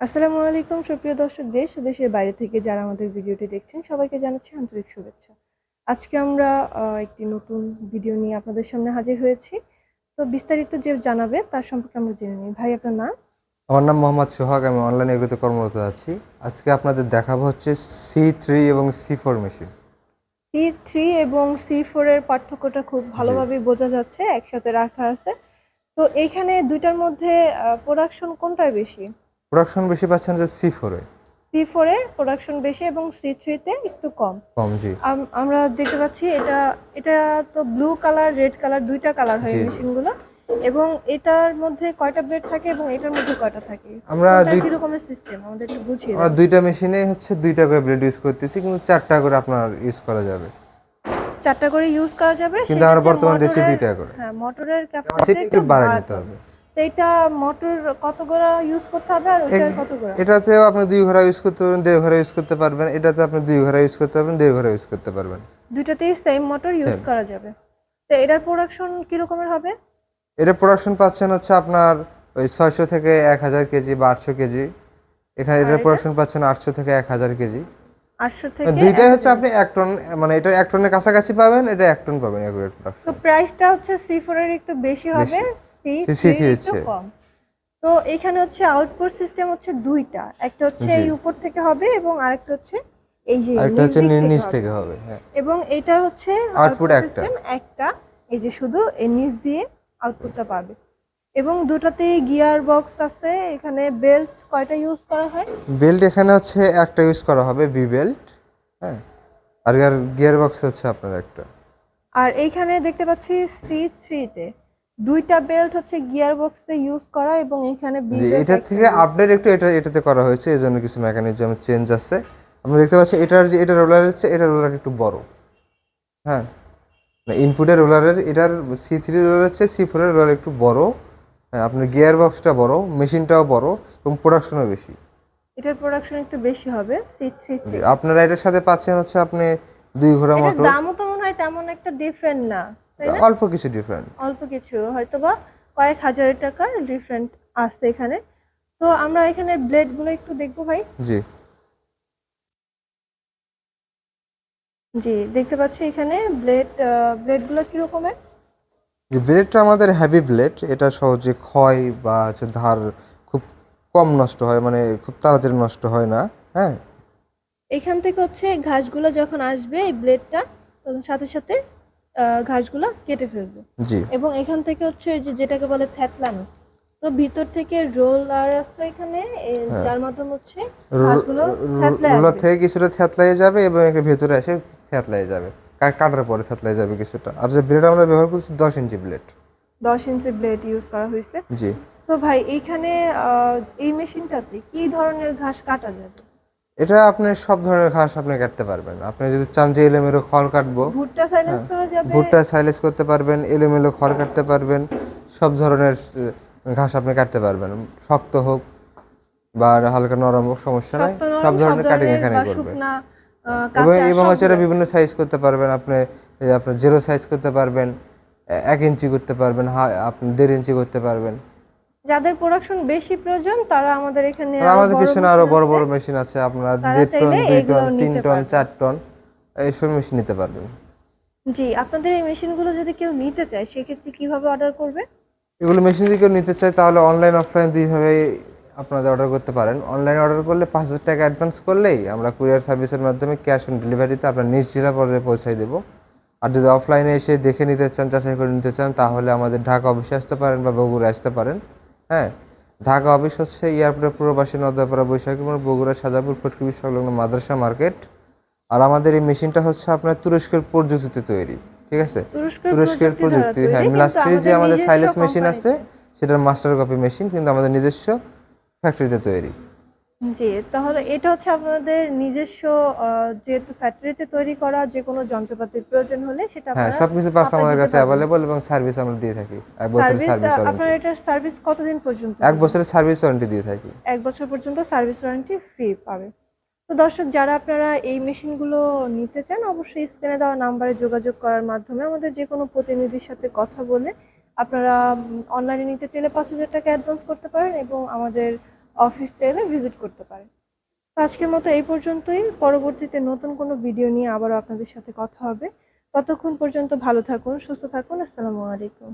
আসসালামু আলাইকুম সুপ্রিয় দর্শক দেশ দেশের বাইরে থেকে যারা আমাদের ভিডিওটি দেখছেন সবাইকে জানাচ্ছি আন্তরিক শুভেচ্ছা। আজকে আমরা একটি নতুন ভিডিও নিয়ে আপনাদের সামনে হাজির হয়েছি। তো বিস্তারিত যে জানাবে তার সম্পর্কে আমরা জেনে নিই। ভাই আপনার নাম? আমার নাম মোহাম্মদ সোহাগ আমি অনলাইন এগুলোতে কর্মরত আছি। আজকে আপনাদের দেখাবো হচ্ছে সি থ্রি এবং C four machine C three এবং সি ফোর এর পার্থক্যটা খুব ভালোভাবে বোঝা যাচ্ছে একসাথে রাখা আছে। তো এইখানে দুইটার মধ্যে প্রোডাকশন কোনটার বেশি? প্রোডাকশন বেশি পাচ্ছেন যে সি ফোরে সি ফোরে প্রোডাকশন বেশি এবং সি থ্রিতে একটু কম। কম জি। আমরা দেখতে পাচ্ছি এটা এটা তো ব্লু কালার রেড কালার দুইটা কালার হয়। মেশিনগুলো এবং এটার মধ্যে কয়টা ব্লেড থাকে এবং এটার মধ্যে কয়টা থাকে? আমরা দুই রকমের সিস্টেম আমাদের একটু বুঝিয়ে আমরা দুইটা মেশিনে হচ্ছে দুইটা করে ব্লেড ইউজ করতেছি কিন্তু চারটা করে আপনার ইউজ করা যাবে। চারটা করে ইউজ করা যাবে কিন্তু আমরা বর্তমানে দিচ্ছি দুইটা করে। হ্যাঁ মোটরের সেটা ক্যাপাসিটি একটু বাড়ায় নিতে হবে। তো এটা মোটর কত করে ইউজ করতে হবে আর ওটা কত করে? এটাতেও আপনি দুই ঘোড়া ইউজ করতে পারবেন দেড় ঘোড়া ইউজ করতে পারবেন এটাতে আপনি দুই ঘোড়া ইউজ করতে পারবেন দেড় ঘোড়া ইউজ করতে পারবেন। দুইটাতেই সেম মোটর ইউজ করা যাবে। তো এটার প্রোডাকশন কি রকমের হবে? এটা প্রোডাকশন পাচ্ছেন হচ্ছে আপনার ওই ছয়শো থেকে এক হাজার কেজি বা আটশো কেজি। এখানে আর এটা? এটা? প্রোডাকশন পাচ্ছেন আটশো থেকে এক হাজার কেজি। আটশো থেকে দুইটাই হচ্ছে আপনি এক টন মানে এটা এক টনের কাছাকাছি পাবেন এটা এক টন পাবেন এগুলোর তো প্রাইসটা হচ্ছে সি ফোরের একটু বেশি হবে। সি থ্রি হচ্ছে। কম। তো এখানে হচ্ছে আউটপুট সিস্টেম হচ্ছে দুইটা। একটা হচ্ছে এই উপর থেকে হবে এবং আরেকটা হচ্ছে এই যে আরেকটা হচ্ছে নিচ থেকে হবে। হ্যাঁ। এবং এটা হচ্ছে আউটপুট সিস্টেম একটা। এই যে শুধু এই নিচ দিয়ে আউটপুটটা পাবে। এবং দুটাতেই গিয়ার বক্স আছে এখানে বেল্ট কয়টা ইউজ করা হয়? বেল্ট এখানে হচ্ছে একটা ইউজ করা হবে বি বেল্ট হ্যাঁ। আর গিয়ার বক্স হচ্ছে আপনার একটা। আর এইখানে দেখতে পাচ্ছি সি থ্রিতে দুইটা বেল্ট হচ্ছে গিয়ার বক্সে ইউজ করা এবং এখানে এটার থেকে আপডেট একটু এটা এটাতে করা হয়েছে এই জন্য কিছু মেকানিজম চেঞ্জ আছে। আমরা দেখতে পাচ্ছি এটার যে এটা রোলার হচ্ছে এটা রোলার একটু বড়। হ্যাঁ? ইনপুটের রোলারের এটার সি থ্রি রোলার হচ্ছে সি ফোরের রোলার একটু বড়। হ্যাঁ আপনার গিয়ার বক্সটা বড় মেশিনটাও বড় এবং প্রোডাকশনও বেশি। এটার প্রোডাকশন একটু বেশি হবে সি থ্রিতে আপনারা এটার সাথে পাচ্ছেন হচ্ছে আপনি দুই ঘোড়া মোটর দামও তো মনে হয় তেমন একটা ডিফারেন্ট না। অল্প কিছু ডিফারেন্ট অল্প কিছু হয়তো বা কয়েক হাজার টাকার ডিফারেন্ট আছে এখানে। তো আমরা এখানে ব্লেডগুলো একটু দেখব ভাই। জি। জি দেখতে পাচ্ছি এখানে ব্লেড ব্লেডগুলো কি রকমের? যে ব্লেডটা আমাদের হেভি ব্লেড এটা সহজে ক্ষয় বা হচ্ছে ধার খুব কম নষ্ট হয় মানে খুব তাড়াতাড়ি নষ্ট হয় না হ্যাঁ? এখান থেকে হচ্ছে ঘাসগুলো যখন আসবে এই ব্লেডটা তখন সাথে সাথে ঘাসগুলো কেটে ফেলবে। এবং এখান থেকে হচ্ছে ওই যে যেটাকে বলে থ্যাতলানো তো ভিতর থেকে রোলার আছে এখানে হ্যাঁ। যার মাধ্যমে হচ্ছে ঘাসগুলো রোলার থেকে কিছুটা থ্যাতলাই যাবে এবং এর ভেতরে এসে থ্যাতলাই যাবে। কাটার পরে থ্যাতলাই যাবে কিছুটা। আর যে ব্লেড আমরা ব্যবহার করছি দশ ইঞ্চি ব্লেড দশ ইঞ্চি ব্লেড ইউজ করা হয়েছে। জি। তো ভাই এইখানে এই মেশিনটাতে কি ধরনের ঘাস কাটা যাবে? এটা আপনি সব ধরনের ঘাস আপনি কাটতে পারবেন। আপনি যদি চান যে এলোমেলো খড় কাটবো ভুট্টা সাইলেন্স করা যাবে? ভুট্টা সাইলেজ করতে পারবেন এলোমেলো খড় কাটতে পারবেন সব ধরনের ঘাস আপনি কাটতে পারবেন। শক্ত হোক বা হালকা নরম হোক সমস্যা নাই। সব ধরনের কাটিং এখানে করবে। এবং এবং হচ্ছে এটা বিভিন্ন সাইজ করতে পারবেন। আপনি আপনার জিরো সাইজ করতে পারবেন এক ইঞ্চি করতে পারবেন আপনি দেড় ইঞ্চি করতে পারবেন। যাদের প্রোডাকশন বেশি প্রয়োজন তারা আমাদের এখানে আমাদের পিছনে আরও বড় বড় মেশিন আছে। আপনার দেড় টন দুই টন তিন টন চার টন এইসব মেশিন নিতে পারবেন। জি আপনাদের এই মেশিনগুলো যদি কেউ নিতে চায় সেক্ষেত্রে কীভাবে অর্ডার করবে? এগুলো মেশিন যদি কেউ নিতে চায় তাহলে অনলাইন অফলাইন দুইভাবে আপনাদের অর্ডার করতে পারেন। অনলাইন অর্ডার করলে পাঁচ হাজার টাকা অ্যাডভান্স করলেই আমরা কুরিয়ার সার্ভিসের মাধ্যমে ক্যাশ অন ডেলিভারিতে আপনার নিজ জেলা পর্যায়ে পৌঁছাই দেবো। আর যদি অফলাইনে এসে দেখে নিতে চান যাচাই করে নিতে চান তাহলে আমাদের ঢাকা অফিসে আসতে পারেন বা বগুড়া আসতে পারেন। হ্যাঁ ঢাকা অফিস হচ্ছে এয়ারপোর্টের পূর্ববাসী নদাপাড়া বৈশাখী মোড় বগুড়া সাজাপুর ফটকিবি সংলগ্ন মাদ্রাসা মার্কেট। আর আমাদের এই মেশিনটা হচ্ছে আপনার তুরস্কের প্রযুক্তিতে তৈরি ঠিক আছে? তুরস্কের প্রযুক্তি হ্যাঁ মিলাস্ট্রি যে আমাদের সাইলেস মেশিন আছে সেটার মাস্টার কপি মেশিন কিন্তু আমাদের নিজস্ব ফ্যাক্টরিতে তৈরি। জি তাহলে এটা হচ্ছে আপনাদের নিজস্ব যেহেতু ফ্যাক্টরিতে তৈরি করা যে কোনো যন্ত্রপাতির প্রয়োজন হলে সেটা হ্যাঁ আপনারা সবকিছু পার্টস আপনারা আমাদের দিতে কাছে পারবেন। অ্যাভেলেবল এবং সার্ভিস আমরা দিয়ে থাকি। এক বছরের সার্ভিস সার্ভিস আপনার ওয়ারেন্টি এটার সার্ভিস কতদিন পর্যন্ত এক বছরের সার্ভিস ওয়ারেন্টি দিয়ে থাকি। এক বছর পর্যন্ত সার্ভিস ওয়ারেন্টি ফ্রি পাবে। তো দর্শক যারা আপনারা এই মেশিনগুলো নিতে চান অবশ্যই স্ক্রিনে দেওয়া নাম্বারে যোগাযোগ করার মাধ্যমে আমাদের যে কোনো প্রতিনিধির সাথে কথা বলে আপনারা অনলাইনে নিতে চাইলে পাঁচ হাজার টাকা অ্যাডভান্স করতে পারেন এবং আমাদের অফিস চাইলে ভিজিট করতে পারেন। তো আজকের মতো এই পর্যন্তই। পরবর্তীতে নতুন কোনো ভিডিও নিয়ে আবারও আপনাদের সাথে কথা হবে। ততক্ষণ পর্যন্ত ভালো থাকুন, সুস্থ থাকুন। আসসালামু আলাইকুম।